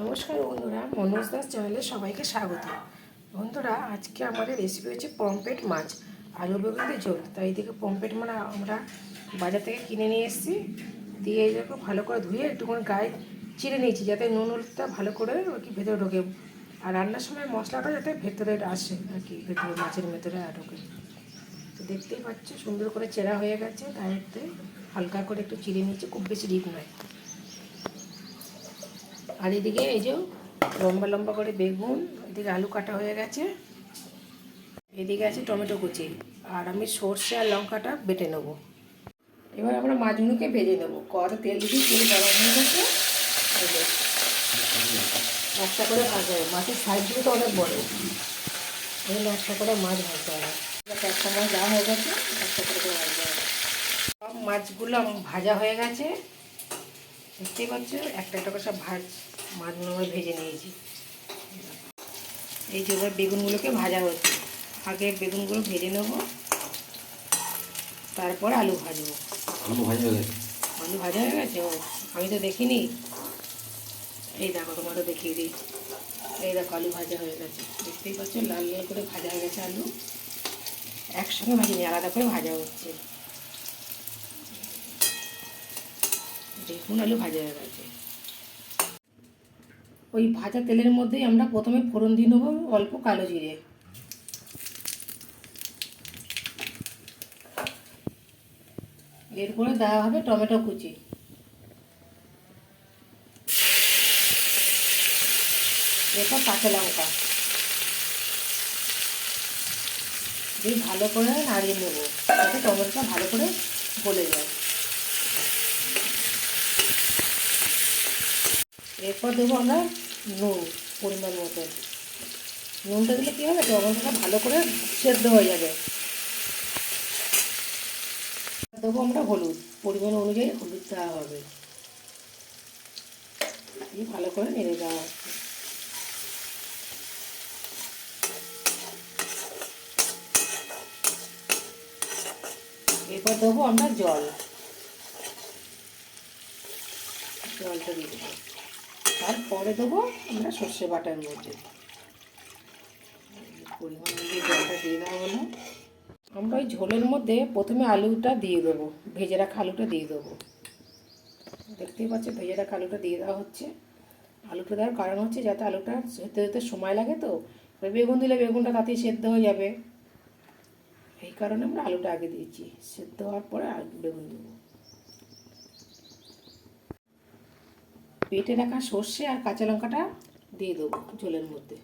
নমস্কার বন্ধুরা, মনোজ দাস চ্যানেলে সবাইকে স্বাগত। বন্ধুরা, আজকে আমাদের রেসিপি হচ্ছে পম্পেট মাছ, আলু বেগুন দিয়ে ঝোল। তাই এদিকে পম্পেট মানে আমরা বাজার থেকে কিনে নিয়ে এসেছি। দিয়ে দেখো ভালো করে ধুয়ে একটুখানি গায়ে চিড়ে নিয়েছি, যাতে নুন হলুদটা ভালো করে আর কি ভেতরে ঢোকে। আর রান্নার সময় মশলাটা যাতে ভেতরে আসে আর কি, ভেতরে মাছের ভেতরে আর ঢোকে। তো দেখতেই পাচ্ছ সুন্দর করে চেরা হয়ে গেছে গায়েতে হালকা করে একটু চিড়ে নিয়েছি, খুব বেশি ডিপ নয়। আর এদিকে এই যে লম্বা লম্বা করে বেগুন, এদিকে আলু কাটা হয়ে গেছে। এদিকে আছে টমেটো কুচি। আর আমি সর্ষে আর লঙ্কাটা বেটে নেব। এবার আমরা মাছগুলোকে ভেজে নেব। কড়া তেল দিয়ে তেল গরম হয়ে গেছে। একটা করে ভাজা হবে। মাছের সাইজগুলো তো অনেক বড়। এই একটা করে মাছ ভাজতে হবে। একটা মাছ দেওয়া হয়ে গেছে একটা করে করে ভাজতে হবে। সব মাছগুলো ভাজা হয়ে গেছে। দেখতেই পাচ্ছ, একটা একটা করে সব ভাজ মাছগুলো আমি ভেজে নিয়েছি। এই যে এবার বেগুনগুলোকে ভাজা হচ্ছে। আগে বেগুনগুলো ভেজে নেব। তারপর আলু ভাজবো। আলু ভাজা হয়ে গেছে? আলু ভাজা হয়ে গেছে? ও আমি তো দেখিনি। এই দেখো তোমারও দেখিয়ে দিই। এই দেখো আলু ভাজা হয়ে গেছে। দেখতেই পাচ্ছ লাল লাল করে ভাজা হয়ে গেছে আলু। একসঙ্গে ভাজিনি আলাদা করে ভাজা হচ্ছে। দেখুন আলু ভাজা হয়ে গেছে। ওই ভাজা তেলের মধ্যেই আমরা প্রথমে ফোড়ন দিয়ে নেব অল্প কালো জিরে। এরপরে দেওয়া হবে টমেটো কুচি। এরপর কাঁচা লঙ্কা। দিয়ে ভালো করে নাড়িয়ে নেব, যাতে টমেটোটা ভালো করে গলে যায়। এরপর দেবো আমরা নুন, পরিমাণ মতো। নুনটা দিলে কী হবে? টমেটোটা ভালো করে সেদ্ধ হয়ে যাবে। দেবো আমরা হলুদ, পরিমাণ অনুযায়ী হলুদ দেওয়া হবে। দিয়ে ভালো করে নেড়ে দেওয়া এরপর দেবো আমরা জল। জলটা দিয়ে দেবো। তারপরে দেবো আমরা সর্ষে বাটার মধ্যে। পরিমাণ জলটা দিয়ে দেওয়া আমরা। ওই ঝোলের মধ্যে প্রথমে আলুটা দিয়ে দেবো, ভেজে রাখা আলুটা দিয়ে দেবো। দেখতেই পাচ্ছ, ভেজে রাখা আলুটা দিয়ে দেওয়া হচ্ছে। আলুটা দেওয়ার কারণ হচ্ছে যাতে আলুটা সেদ্ধ হতে সময় লাগে তো বেগুন দিলে বেগুনটা তাতেই সেদ্ধ হয়ে যাবে। এই কারণে আমরা আলুটা আগে দিয়েছি। সেদ্ধ হওয়ার পরে বেগুন দেবো। পেটে রাখা সর্ষে আর কাঁচা লঙ্কাটা দিয়ে দেবো ঝোলের মধ্যে।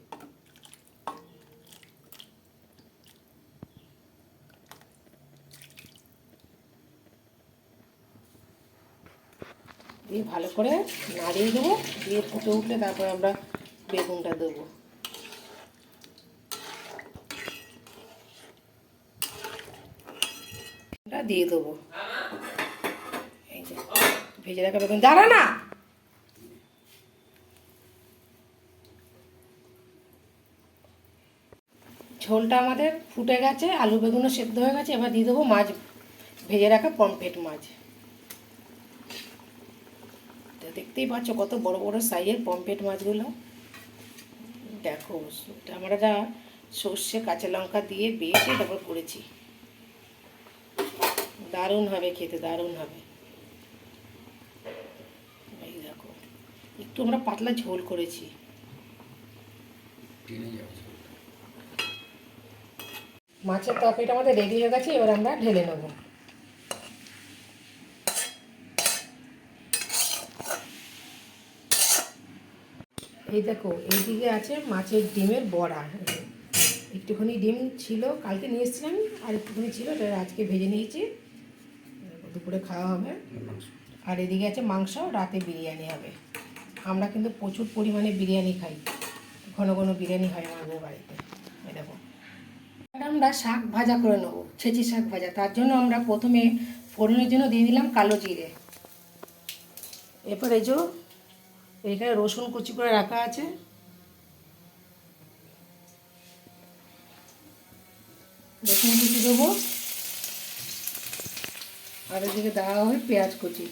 দিয়ে ভালো করে নাড়িয়ে দেবো, দিয়ে ফুটে উঠলে তারপর আমরা বেগুনটা দেবো। দিয়ে দেবো। ভেজে রাখা বেগুন। দাঁড়া না! ঝোলটা আমাদের ফুটে গেছে, আলু বেগুনও সেদ্ধ হয়ে গেছে, এবার দিয়ে দেবো মাছ, ভেজে রাখা পমফ্রেট মাছ। দেখতেই পাচ্ছ কত বড় বড় সাইজের পমফ্রেট মাছগুলো। দেখো আমরা যা সর্ষে, কাঁচা লঙ্কা দিয়ে বেটে তারপর করেছি। দারুণ হবে খেতে, দারুণ হবে। দেখো, একটু আমরা পাতলা ঝোল করেছি। মাছের তরকারিটা আমাদের রেডি হয়ে গেছে, এবার আমরা ঢেলে নেব। এই দেখো, এইদিকে আছে মাছের ডিমের বড়া। একটুখানি ডিম ছিল, কালকে নিয়ে এসেছিলাম, আর একটুখানি ছিল, এটা আজকে ভেজে নিয়েছি। দুপুরে খাওয়া হবে। আর এদিকে আছে মাংস, রাতে বিরিয়ানি হবে। আমরা কিন্তু প্রচুর পরিমাণে বিরিয়ানি খাই। ঘন ঘন বিরিয়ানি হয় আমাদের বাড়িতে। এবার আমরা শাক ভাজা করে নেব, ছেঁচি শাক ভাজা। তার জন্য আমরা প্রথমে ফোড়নের জন্য দিয়ে দিলাম কালো জিরে। এরপর এই যে এখানে রসুন কুচি করে রাখা আছে। রসুন কুচি দেবো। আর এদিকে দেওয়া হবে পেঁয়াজ কুচি।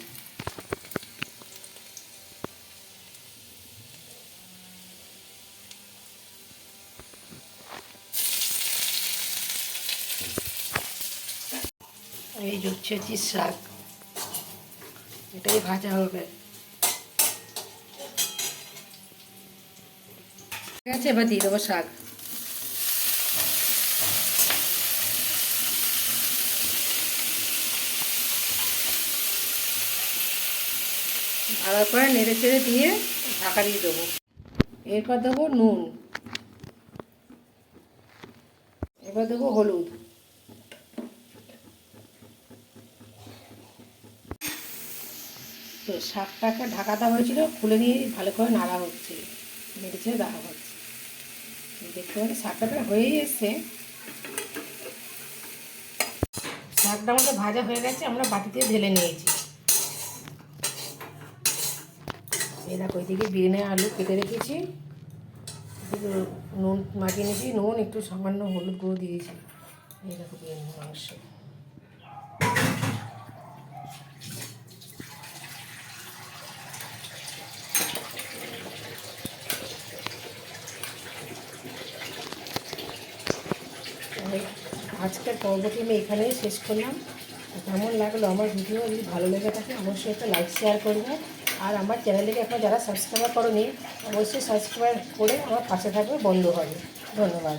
এই জুচ্ছেছি শাক, এটাই ভাজা হবে। ঠিক আছে, এবার দিয়ে দেবো শাক। ভালো করে নেড়ে চেড়ে দিয়ে ঢাকা দিয়ে দেবো। এরপর দেবো নুন। এবার দেবো হলুদ। তো শাকটাকে ঢাকা দেওয়া হয়েছিল, খুলে দিয়ে ভালো করে নাড়া হচ্ছে নেড়ে দেওয়া হচ্ছে। দেখতে পাচ্ছি শাকটা হয়েই এসছে। শাকটা আমাদের ভাজা হয়ে গেছে, আমরা বাটিতে ঢেলে নিয়েছি। এই দেখো ওইদিকে বিরিয়ানি আলু কেটে রেখেছি। নুন মাখিয়ে নিয়েছি, নুন, একটু সামান্য হলুদ গুঁড়ো দিয়েছি। এই বিরিয়ানি মাংস। আজকের পর্বটি আমি এখানেই শেষ করলাম। কেমন লাগল আমার ভিডিও যদি ভালো লেগে থাকে, অবশ্যই একটা লাইক শেয়ার করবে। আর আমার চ্যানেলটিকে এখন যারা সাবস্ক্রাইব করনি, অবশ্যই সাবস্ক্রাইব করে আমার পাশে থাকবে, বন্ধ হবে। ধন্যবাদ।